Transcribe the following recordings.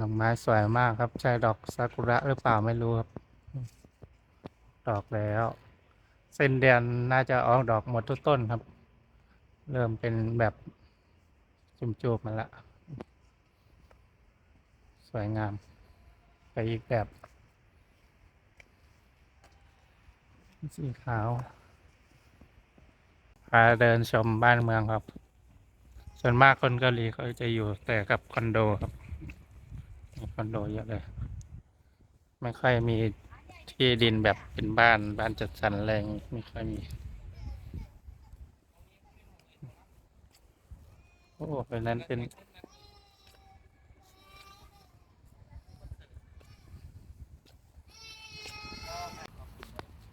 ดอกไม้สวยมากครับ ใช่ดอกซากุระหรือเปล่าไม่รู้ครับ ดอกแล้ว เส้นเดือนน่าจะออกดอกหมดทุกต้นครับ เริ่มเป็นแบบจุ่มๆมาละ สวยงาม ไปอีกแบบ สีขาวพาเดินชมบ้านเมืองครับ ส่วนมากคนเกาหลีเขาจะอยู่แต่กับคอนโดครับ คอนโดเยอะเลย ไม่ค่อยมีที่ดินแบบเป็นบ้านบ้านจัดสรรแรงไม่ค่อยมี โอ้เป็นนั้นเป็น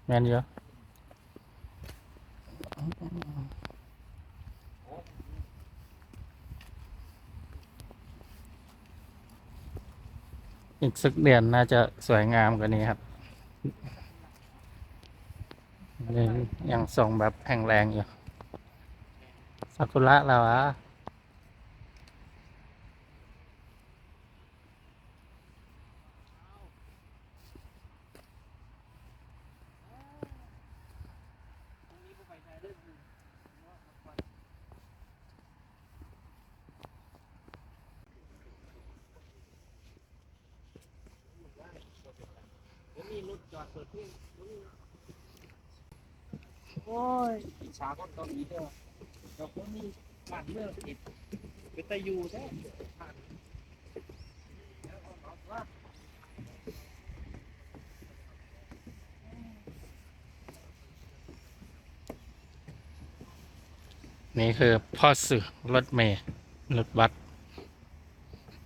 แมนเยอะ อีกสักเดือนน่าจะสวยงามกว่านี้ครับยังส่งแบบแข็งแรงอยู่ซากุระแล้วอะ โอ้ยอิจฉาคนเกาหลีเด้อเราคนนี้บ้านเมืองติดเป็นตะยูแท้ผ่านนี่คือพ่อสื่อรถเมล์รถบัส